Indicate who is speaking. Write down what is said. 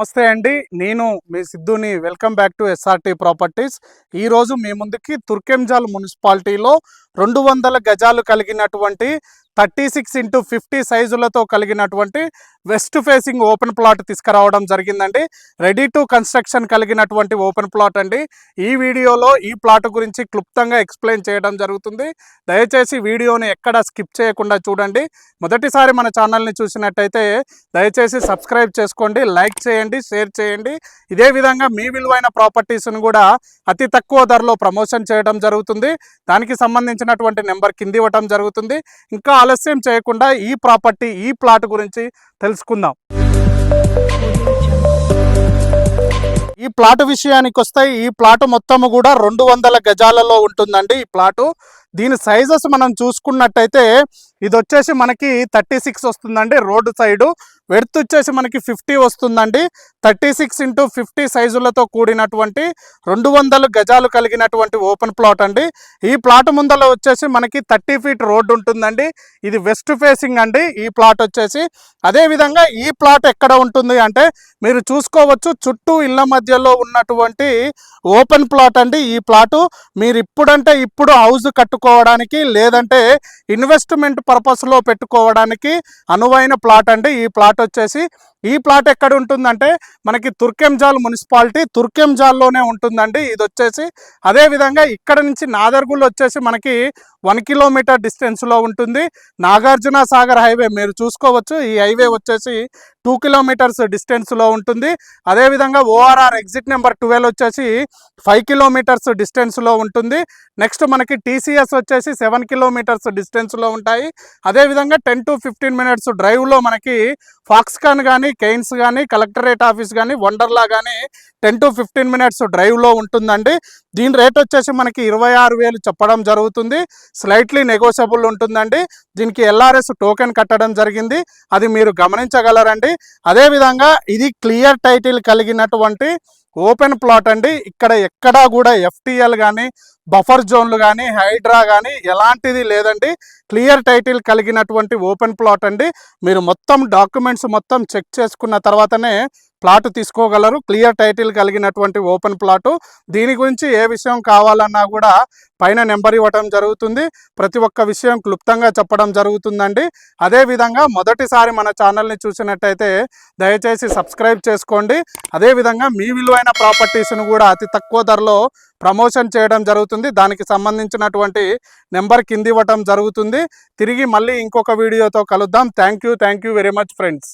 Speaker 1: నమస్తే అండి. నేను మీ సిద్ధుని. Welcome back to SRT properties. ఈరోజు మీ ముందుకి తుర్కెంజాల్ మున్సిపాలిటీలో రెండు వందల గజాలు కలిగినటువంటి థర్టీ సిక్స్ ఇంటూ ఫిఫ్టీ సైజులతో కలిగినటువంటి వెస్ట్ ఫేసింగ్ ఓపెన్ ప్లాట్ తీసుకురావడం జరిగిందండి. రెడీ టు కన్స్ట్రక్షన్ కలిగినటువంటి ఓపెన్ ప్లాట్ అండి. ఈ వీడియోలో ఈ ప్లాట్ గురించి క్లుప్తంగా ఎక్స్ప్లెయిన్ చేయడం జరుగుతుంది. దయచేసి వీడియోని ఎక్కడ స్కిప్ చేయకుండా చూడండి. మొదటిసారి మన ఛానల్ని చూసినట్టయితే దయచేసి సబ్స్క్రైబ్ చేసుకోండి లైక్ చేయండి షేర్ చేయండి. ఇదే విధంగా మీ విలువైన ప్రాపర్టీస్ను కూడా అతి తక్కువ ధరలో ప్రమోషన్ చేయడం జరుగుతుంది. దానికి సంబంధించినటువంటి నెంబర్ కింది ఇవ్వటం జరుగుతుంది. ఇంకా ఆలస్యం చేయకుండా ఈ ప్రాపర్టీ ఈ ప్లాట్ గురించి తెలుసుకుందాం. ఈ ప్లాట్ విషయానికి వస్తే ఈ ప్లాట్ మొత్తము కూడా రెండు వందల గజాలలో ఉంటుందండి ఈ ప్లాటు. దీని సైజెస్ మనం చూసుకున్నట్టయితే ఇది వచ్చేసి మనకి థర్టీ సిక్స్ వస్తుందండి రోడ్డు సైడు. వెడత్ వచ్చేసి మనకి ఫిఫ్టీ వస్తుందండి. థర్టీ సిక్స్ ఇంటూ ఫిఫ్టీ సైజులతో కూడినటువంటి రెండు వందల గజాలు కలిగినటువంటి ఓపెన్ ప్లాట్ అండి. ఈ ప్లాట్ ముందర వచ్చేసి మనకి థర్టీ ఫీట్ రోడ్డు ఉంటుందండి. ఇది వెస్ట్ ఫేసింగ్ అండి ఈ ప్లాట్ వచ్చేసి. అదేవిధంగా ఈ ప్లాట్ ఎక్కడ ఉంటుంది అంటే మీరు చూసుకోవచ్చు చుట్టూ ఇళ్ళ మధ్యలో ఉన్నటువంటి ఓపెన్ ప్లాట్ అండి ఈ ప్లాటు. మీరు ఇప్పుడంటే ఇప్పుడు హౌస్ కట్టుకోవడానికి లేదంటే ఇన్వెస్ట్మెంట్ పర్పస్లో పెట్టుకోవడానికి అనువైన ప్లాట్ అండి. ఈ ప్లాట్ వచ్చేసి ఈ ప్లాట్ ఎక్కడ ఉంటుందంటే మనకి తుర్కెంజాల్ మున్సిపాలిటీ తుర్కెంజాల్లోనే ఉంటుందండి. ఇది వచ్చేసి అదేవిధంగా ఇక్కడ నుంచి నాదర్గుల్ వచ్చేసి మనకి వన్ కిలోమీటర్ డిస్టెన్స్లో ఉంటుంది. నాగార్జున సాగర్ హైవే మీరు చూసుకోవచ్చు. ఈ హైవే వచ్చేసి టూ కిలోమీటర్స్ డిస్టెన్స్లో ఉంటుంది. అదేవిధంగా ఓఆర్ఆర్ ఎగ్జిట్ నెంబర్ ట్వెల్వ్ వచ్చేసి ఫైవ్ కిలోమీటర్స్ డిస్టెన్స్లో ఉంటుంది. నెక్స్ట్ మనకి టీసీఎస్ వచ్చేసి సెవెన్ కిలోమీటర్స్ డిస్టెన్స్లో ఉంటాయి. అదేవిధంగా టెన్ టు ఫిఫ్టీన్ మినిట్స్ డ్రైవ్లో మనకి ఫాక్స్కాన్ కానీ కెయిన్స్ కానీ కలెక్టరేట్ ఆఫీస్ కానీ వండర్లా కానీ టెన్ టు ఫిఫ్టీన్ మినిట్స్ డ్రైవ్లో ఉంటుందండి. దీని రేట్ వచ్చేసి మనకి ఇరవై ఆరు వేలు చెప్పడం జరుగుతుంది. స్లైట్లీ నెగోషియబుల్ ఉంటుందండి. దీనికి ఎల్ఆర్ఎస్ టోకెన్ కట్టడం జరిగింది. అది మీరు గమనించగలరండి. అదేవిధంగా ఇది క్లియర్ టైటిల్ కలిగినటువంటి ఓపెన్ ప్లాట్ అండి. ఇక్కడ ఎక్కడా కూడా ఎఫ్టీఎల్ కానీ బఫర్ జోన్లు కానీ హైడ్రా కానీ ఎలాంటిది లేదండి. క్లియర్ టైటిల్ కలిగినటువంటి ఓపెన్ ప్లాట్ అండి. మీరు మొత్తం డాక్యుమెంట్స్ మొత్తం చెక్ చేసుకున్న తర్వాతనే ప్లాట్ తీసుకోగలరు. క్లియర్ టైటిల్ కలిగినటువంటి ఓపెన్ ప్లాటు. దీని గురించి ఏ విషయం కావాలన్నా కూడా పైన నెంబర్ ఇవ్వటం జరుగుతుంది. ప్రతి ఒక్క విషయం క్లుప్తంగా చెప్పడం జరుగుతుందండి. అదేవిధంగా మొదటిసారి మన ఛానల్ని చూసినట్టయితే దయచేసి సబ్స్క్రైబ్ చేసుకోండి. అదేవిధంగా మీ విలువైన ప్రాపర్టీస్ను కూడా అతి తక్కువ ధరలో ప్రమోషన్ చేయడం జరుగుతుంది. దానికి సంబంధించినటువంటి నెంబర్ కింది ఇవ్వటం జరుగుతుంది. తిరిగి మళ్ళీ ఇంకొక వీడియోతో కలుద్దాం. Thank you thank you very much friends.